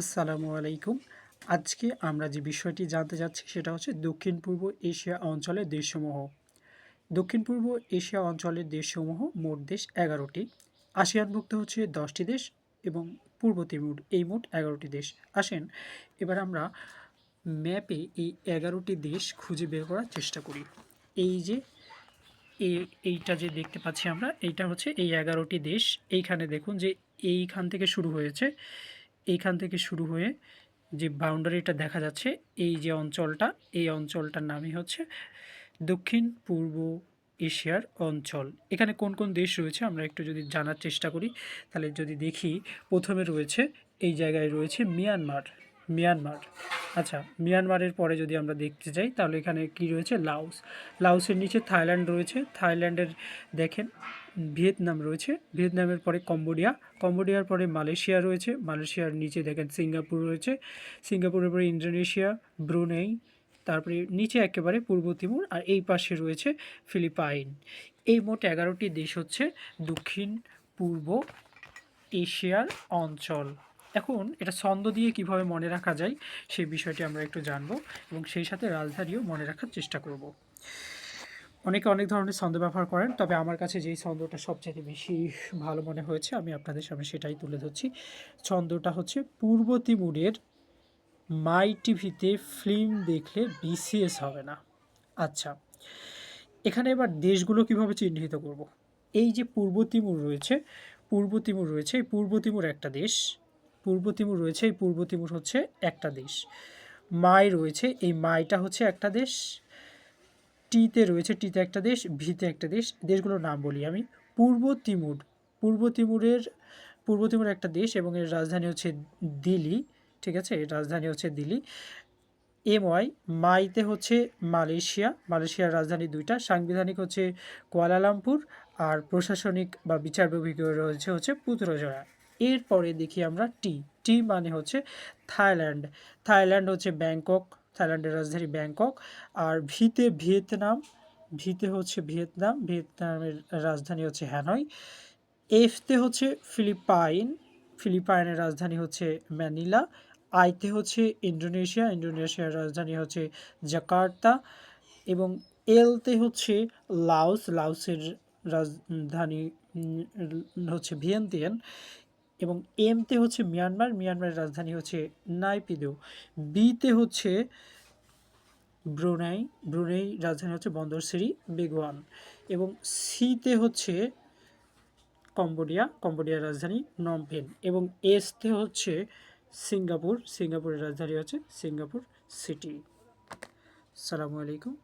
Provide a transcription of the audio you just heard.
আসসালামু আলাইকুম। আজকে আমরা যে বিষয়টি জানতে যাচ্ছি সেটা হচ্ছে দক্ষিণ পূর্ব এশিয়া অঞ্চলের দেশসমূহ। দক্ষিণ পূর্ব এশিয়া অঞ্চলের দেশসমূহ মোট দেশ এগারোটি। আসিয়ানভুক্ত হচ্ছে দশটি দেশ এবং পূর্ব তিমুর এই মোট এগারোটি দেশ। আসেন, এবার আমরা ম্যাপে এই এগারোটি দেশ খুঁজে বের করার চেষ্টা করি। এই যে এইটা যে দেখতে পাচ্ছি আমরা, এইটা হচ্ছে এই এগারোটি দেশ। এইখানে দেখুন যে এইখান থেকে শুরু হয়েছে। এইখান থেকে শুরু হয়ে যে বাউন্ডারিটা দেখা যাচ্ছে, এই যে অঞ্চলটা, এই অঞ্চলটার নামই হচ্ছে দক্ষিণ পূর্ব এশিয়ার অঞ্চল। এখানে কোন কোন দেশ রয়েছে আমরা একটু যদি জানার চেষ্টা করি, তাহলে যদি দেখি, প্রথমে রয়েছে, এই জায়গায় রয়েছে মিয়ানমার মিয়ানমার। আচ্ছা মিয়ানমারের পরে যদি আমরা দেখতে যাই, তাহলে এখানে কি রয়েছে? লাওস। লাওসের নিচে থাইল্যান্ড রয়েছে। থাইল্যান্ডের দেখেন ভিয়েতনাম রয়েছে। ভিয়েতনামের পরে কম্বোডিয়া, কম্বোডিয়ার পরে মালয়েশিয়া রয়েছে। মালয়েশিয়ার নিচে দেখেন সিঙ্গাপুর রয়েছে। সিঙ্গাপুরের পরে ইন্দোনেশিয়া, ব্রুনেই, তারপরে নিচে একেবারে পূর্ব তিমুর আর এই পাশে রয়েছে ফিলিপাইন। এই মোট এগারোটি দেশ হচ্ছে দক্ষিণ, পূর্ব এশিয়ার অঞ্চল। এখন এটা ছন্দ দিয়ে কীভাবে মনে রাখা যায় সেই বিষয়টি আমরা একটু জানব এবং সেই সাথে রাজধানীও মনে রাখার চেষ্টা করব। অনেকে অনেক ধরনের ছন্দ ব্যবহার করেন, তবে আমার কাছে যেই ছন্দটা সবচেয়ে বেশি ভালো মনে হয়েছে, আমি আপনাদের সামনে সেটাই তুলে ধরছি। ছন্দটা হচ্ছে পূর্ব তিমুরের মাই টিভিতে ফিল্ম দেখলে বিসিএস হবে না। আচ্ছা এখানে এবার দেশগুলো কীভাবে চিহ্নিত করব? এই যে পূর্ব তিমুর রয়েছে, পূর্ব তিমুর রয়েছে, এই পূর্ব তিমুর একটা দেশ, পূর্ব তিমুর রয়েছে, এই পূর্ব তিমুর হচ্ছে একটা দেশ। মাই রয়েছে, এই মাইটা হচ্ছে একটা দেশ টিতে রয়েছে, টিতে একটা দেশ, ভিতে একটা দেশ দেশগুলোর নাম বলি আমি। পূর্ব তিমুর, পূর্ব তিমুরের, পূর্ব তিমুর একটা দেশ এবং এর রাজধানী হচ্ছে দিল্লি, ঠিক আছে? এর রাজধানী হচ্ছে দিল্লি। এম ওয়াই মাইতে হচ্ছে মালয়েশিয়া, মালয়েশিয়ার রাজধানী দুইটা। সাংবিধানিক হচ্ছে কুয়ালালামপুর আর প্রশাসনিক বা বিচার বিভাগীয় রয়েছে হচ্ছে পুত্রজয়া এরপরে দেখি আমরা টি। টি মানে হচ্ছে থাইল্যান্ড। থাইল্যান্ড হচ্ছে ব্যাংকক থাইল্যান্ডের রাজধানী ব্যাংকক। আর ভিতে ভিয়েতনাম, ভিতে হচ্ছে ভিয়েতনাম, ভিয়েতনামের রাজধানী হচ্ছে হ্যানয়। এফতে হচ্ছে ফিলিপাইন, ফিলিপাইনের রাজধানী হচ্ছে ম্যানিলা। আইতে হচ্ছে ইন্দোনেশিয়া, ইন্দোনেশিয়ার রাজধানী হচ্ছে জাকার্তা। এবং এলতে হচ্ছে লাওস, লাওসের রাজধানী হচ্ছে ভিয়েন্তিয়ান এবং এমতে হচ্ছে মিয়ানমার মিয়ানমারের রাজধানী হচ্ছে নাইপিদো বিতে হচ্ছে ব্রুনাই ব্রুনাই রাজধানী হচ্ছে বন্দর সিরি বেগুয়ান। এবং সিতে হচ্ছে কম্বোডিয়া, কম্বোডিয়ার রাজধানী নমপেন এবং এসতে হচ্ছে সিঙ্গাপুর, সিঙ্গাপুরের রাজধানী হচ্ছে সিঙ্গাপুর সিটি। সালামু আলাইকুম।